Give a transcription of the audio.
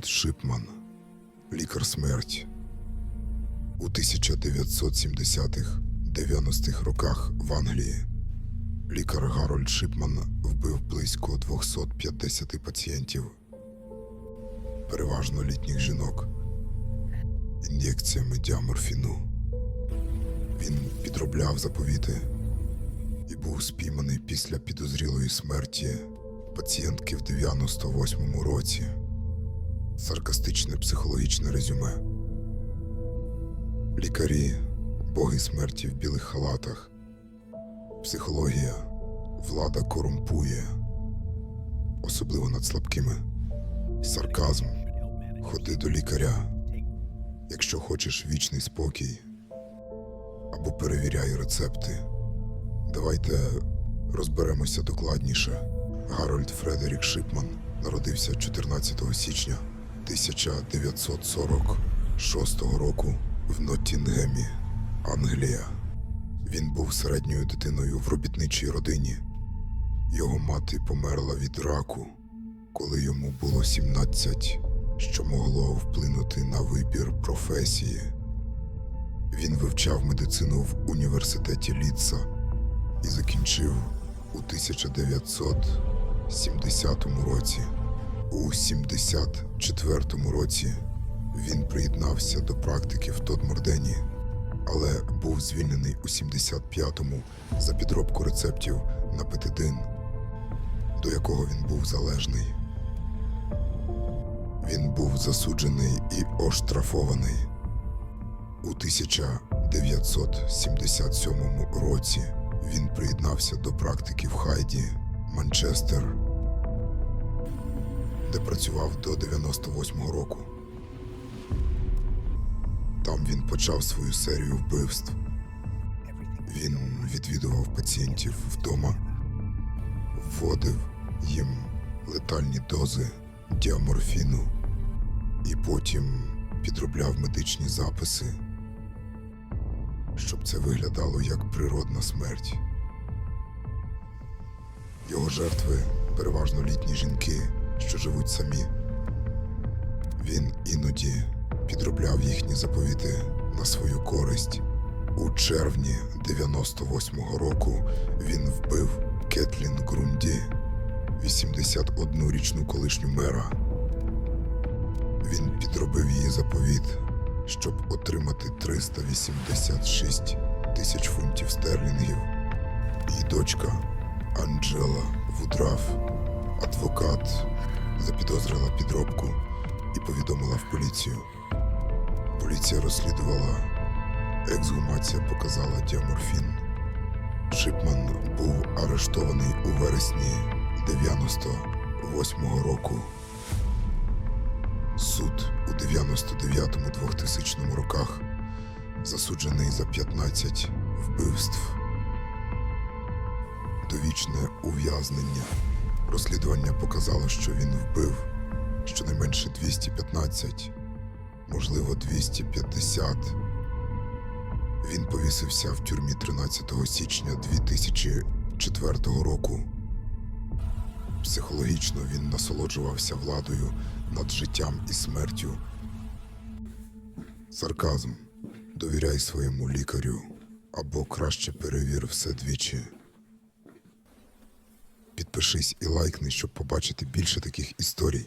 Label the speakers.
Speaker 1: Гарольд Шипман, лікар смерть. У 1970-х 90-х роках в Англії лікар Гарольд Шипман вбив близько 250 пацієнтів, переважно літніх жінок, ін'єкціями діаморфіну. Він підробляв заповіти і був спійманий після підозрілої смерті пацієнтки в 98-му році. Саркастичне психологічне резюме. Лікарі, боги смерті в білих халатах. Психологія, влада корумпує, особливо над слабкими. Сарказм. Ходи до лікаря, якщо хочеш вічний спокій. Або перевіряй рецепти. Давайте розберемося докладніше. Гарольд Фредерік Шипман народився 14 січня 1946 року в Ноттінгемі, Англія. Він був середньою дитиною в робітничій родині. Його мати померла від раку, коли йому було 17, що могло вплинути на вибір професії. Він вивчав медицину в університеті Літса і закінчив у 1970 році. У 74 році він приєднався до практики в Тодмордені, але був звільнений у 75-му за підробку рецептів на петидин, до якого він був залежний. Він був засуджений і оштрафований. У 1977 році він приєднався до практики в Хайді, Манчестер, де працював до 98-го року. Там він почав свою серію вбивств. Він відвідував пацієнтів вдома, вводив їм летальні дози діаморфіну і потім підробляв медичні записи, щоб це виглядало як природна смерть. Його жертви переважно літні жінки, що живуть самі. Він іноді підробляв їхні заповіти на свою користь. У червні 98-го року він вбив Кетлін Грунді, 81-річну колишню мера. Він підробив її заповіт, щоб отримати 386 тисяч фунтів стерлінгів. Її дочка Анджела Вудраф, адвокат, запідозрила підробку і повідомила в поліцію. Поліція розслідувала. Ексгумація показала діаморфін. Шипман був арештований у вересні 98-го року. Суд у 99-2000 роках засуджений за 15 вбивств. Довічне ув'язнення. Розслідування показало, що він вбив щонайменше 215, можливо, 250. Він повісився в тюрмі 13 січня 2004 року. Психологічно він насолоджувався владою над життям і смертю. Сарказм. Довіряй своєму лікарю або краще перевір все двічі. Підпишись і лайкни, щоб побачити більше таких історій.